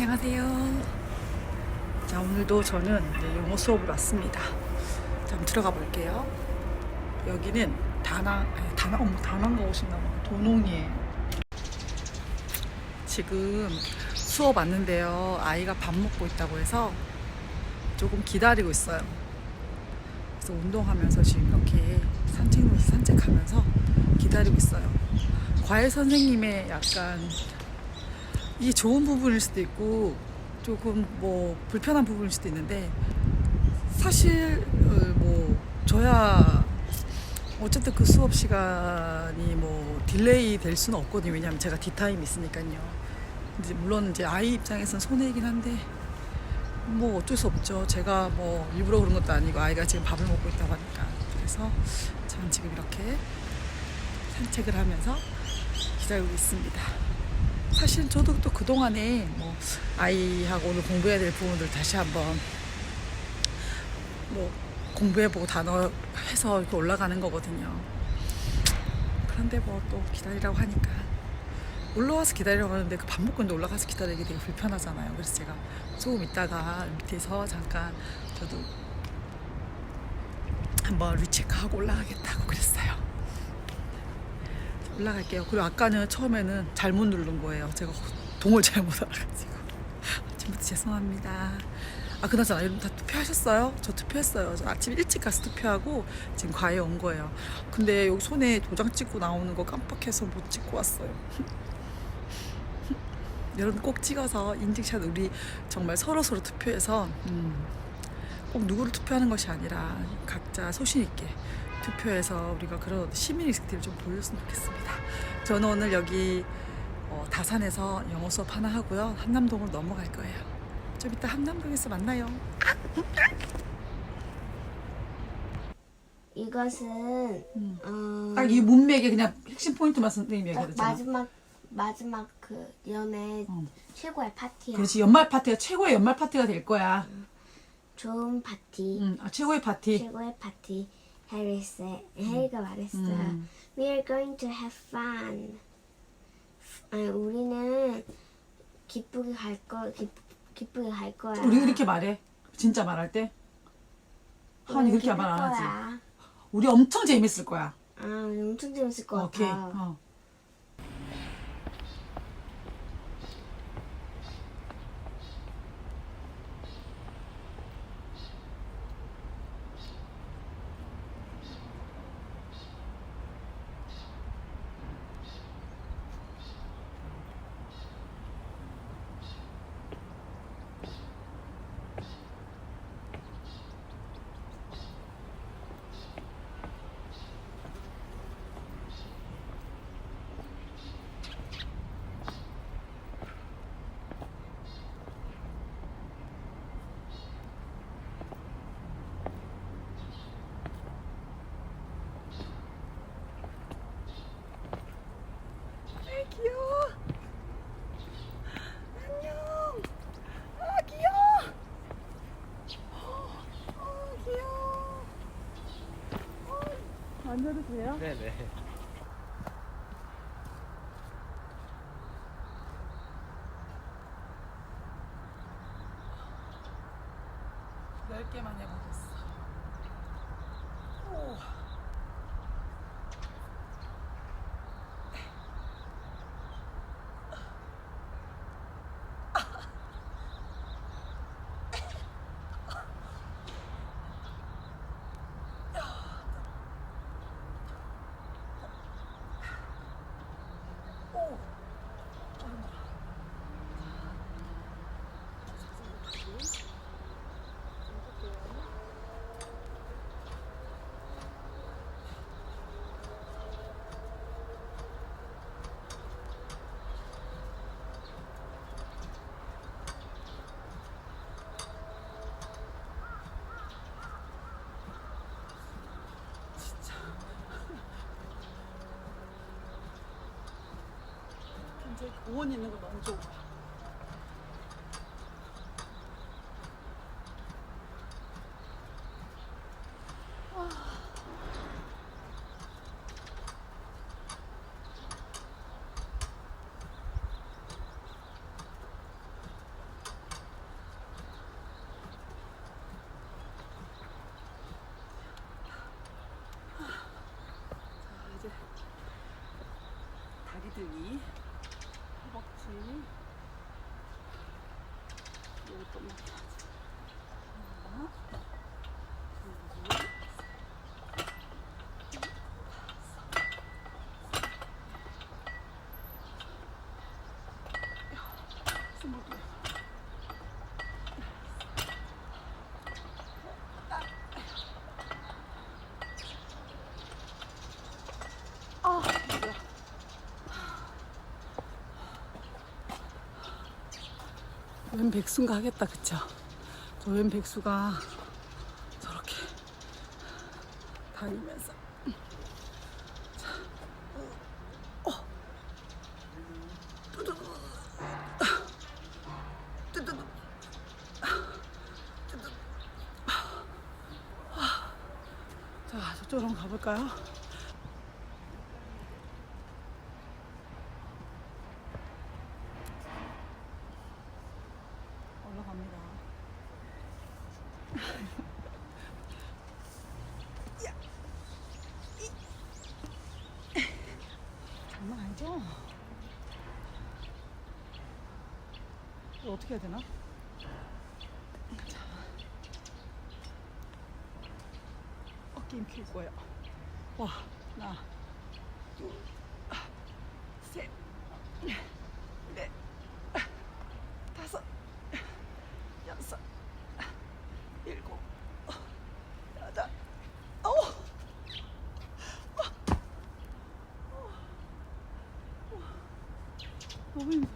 안녕하세요. 자, 오늘도 저는 영어 수업을 왔습니다. 자, 한번 들어가 볼게요. 여기는 다낭, 아니, 다낭, 어머, 다낭 가 오신가 봐. 도농이에요. 지금 수업 왔는데요. 아이가 밥 먹고 있다고 해서 조금 기다리고 있어요. 그래서 운동하면서 지금 이렇게 산책로 산책하면서 기다리고 있어요. 과외 선생님의 약간 이게 좋은 부분일 수도 있고 조금 뭐 불편한 부분일 수도 있는데 사실 어, 뭐 저야 어쨌든 그 수업 시간이 뭐 딜레이 될 수는 없거든요. 왜냐하면 제가 디타임 있으니까요. 이제 물론 이제 아이 입장에서는 손해이긴 한데 뭐 어쩔 수 없죠. 제가 뭐 일부러 그런 것도 아니고 아이가 지금 밥을 먹고 있다고 하니까 그래서 저는 지금 이렇게 산책을 하면서 기다리고 있습니다. 사실 저도 또 그동안에 뭐 아이하고 오늘 공부해야 될 부분들 다시 한번 뭐 공부해보고 단어 해서 이렇게 올라가는 거거든요. 그런데 뭐 또 기다리라고 하니까 올라와서 기다리라고 하는데 그 밥 먹고 있는데 올라가서 기다리기 되게 불편하잖아요. 그래서 제가 조금 있다가 밑에서 잠깐 저도 한번 리체크하고 올라가겠다고 그랬어요. 올라갈게요. 그리고 아까는 처음에는 잘못 누른 거예요. 제가 동을 잘못 알아가지고. 아침부터 죄송합니다. 아, 그나저나 여러분 다 투표하셨어요? 저 투표했어요. 저 아침 일찍 가서 투표하고 지금 과외 온 거예요. 근데 여기 손에 도장 찍고 나오는 거 깜빡해서 못 찍고 왔어요. 여러분 꼭 찍어서 인증샷 우리 정말 서로 서로 투표해서 음, 꼭 누구를 투표하는 것이 아니라 각자 소신 있게 투표해서 우리가 그런 시민 의식들을 좀 보였으면 좋겠습니다. 저는 오늘 여기 어, 다산에서 영어 수업 하나 하고요. 한남동으로 넘어갈 거예요. 좀 이따 한남동에서 만나요. 이것은 어, 딱이 문맥에 그냥 핵심 포인트만 선생님이 딱 얘기했잖아. 마지막 마지막 그 연애 어. 최고의 파티야. 그렇지 연말 파티가 최고의 연말 파티가 될 거야. 좋은 파티. 음, 아, 최고의 파티. 최고의 파티. 해리스 해리가 말했어. 음. We are going to have fun. 아니, 우리는 기쁘게 갈 거, 기, 기쁘게 갈 거야. 우리 그렇게 말해. 진짜 말할 때. 하은이 그렇게 말 안 하지. 거야. 우리 엄청 재밌을 거야. 아, 엄청 재밌을 것 오케이. 같아. 어. 어, 앉아도 돼요? 네네. 열 개만 해보겠 이제 공원 있는 거 너무 좋은 거야. 다리 들기 이것도 맞춰야지. 하나, 둘, 스물 개. 아, 뭐야. 웬 백수인가 하겠다, 그쵸? 저 웬 백수가 저렇게 다니면서. 자, 어, 어. 저쪽으로 가볼까요? 올라갑니다. 야. 이. 아니죠? 이거 어떻게 해야 되나? 자. 어깨 힘 키울 거예요. 와, 하나, 둘, 아, 셋, 넷, 다섯, 여섯, 일곱, 여덟, 아홉. 너무.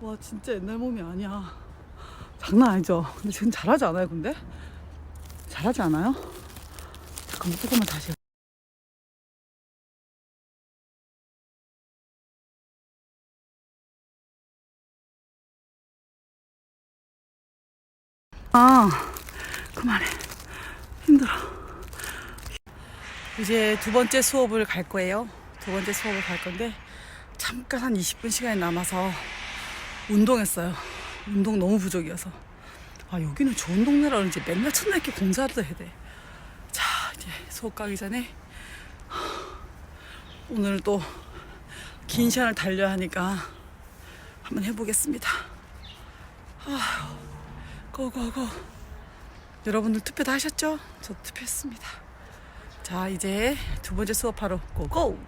와 진짜 옛날 몸이 아니야. 장난 아니죠? 근데 지금 잘하지 않아요, 근데? 잘하지 않아요? 잠깐만 조금만 다시. 아, 그만해. 힘들어. 이제 두 번째 수업을 갈 거예요. 두 번째 수업을 갈 건데, 잠깐 한 20분 시간이 남아서 운동했어요. 운동 너무 부족이어서. 아, 여기는 좋은 동네라 그런지 맨날 첫날 이렇게 공사를 해야 돼. 자, 이제 수업 가기 전에, 오늘 또 긴 시간을 달려야 하니까 한번 해보겠습니다. 고고고. 여러분들 투표 다 하셨죠? 저 투표했습니다. 자, 이제 두 번째 수업하러 고고!